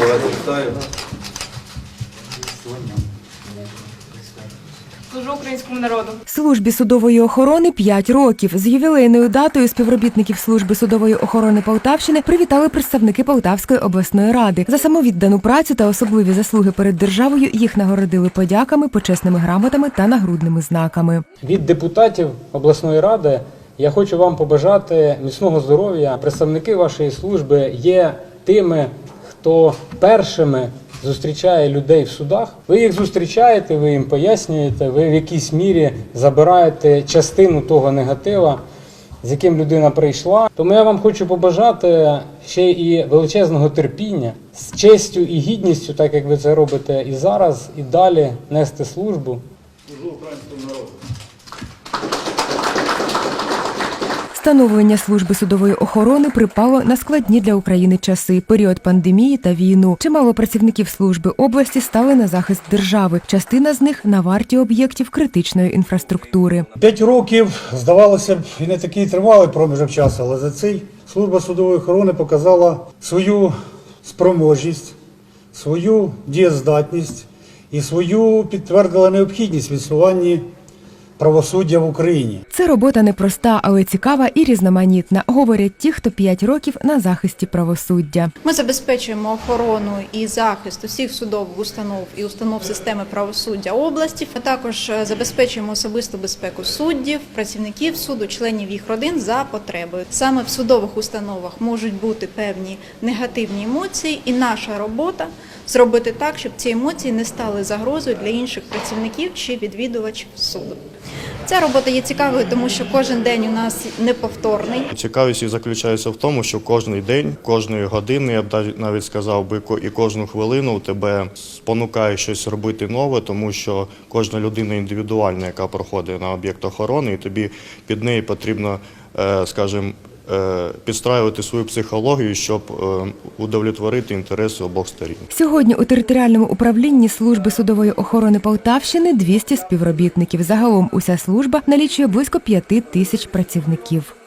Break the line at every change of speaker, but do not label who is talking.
Вітаю.
Служу українському народу.
Службі судової охорони 5 років. З ювілейною датою співробітників служби судової охорони Полтавщини привітали представники Полтавської обласної ради. За самовіддану працю та особливі заслуги перед державою їх нагородили подяками, почесними грамотами та нагрудними знаками.
Від депутатів обласної ради я хочу вам побажати міцного здоров'я. Представники вашої служби є тими, хто першими зустрічає людей в судах. Ви їх зустрічаєте, ви їм пояснюєте, ви в якійсь мірі забираєте частину того негатива, з яким людина прийшла. Тому я вам хочу побажати ще і величезного терпіння з честю і гідністю, так як ви це робите і зараз, і далі нести службу.
Становлення служби судової охорони припало на складні для України часи період пандемії та війну. Чимало працівників служби області стали на захист держави. Частина з них на варті об'єктів критичної інфраструктури.
П'ять років, здавалося б, і не такий тривалий проміжок часу, але за цей служба судової охорони показала свою спроможність, свою дієздатність і свою підтвердила необхідність в існуванні правосуддя в Україні.
Це робота непроста, але цікава і різноманітна, говорять ті, хто 5 років на захисті правосуддя.
Ми забезпечуємо охорону і захист усіх судових установ і установ системи правосуддя області. А також е, забезпечуємо особисту безпеку суддів, працівників суду, членів їх родин за потребою. Саме в судових установах можуть бути певні негативні емоції, і наша робота зробити так, щоб ці емоції не стали загрозою для інших працівників чи відвідувачів суду. Ця робота є цікавою, тому що кожен день у нас неповторний.
Цікавість і заключається в тому, що кожен день, кожної години, я б навіть- сказав би, і кожну хвилину тебе спонукає щось робити нове, тому що кожна людина індивідуальна, яка проходить на об'єкт охорони, і тобі під неї потрібно, е, скажімо, підстраювати свою психологію, щоб е, удовлетворити інтереси обох сторін.
Сьогодні у територіальному управлінні служби судової охорони Полтавщини 200 співробітників. Загалом уся служба налічує близько 5 тисяч працівників.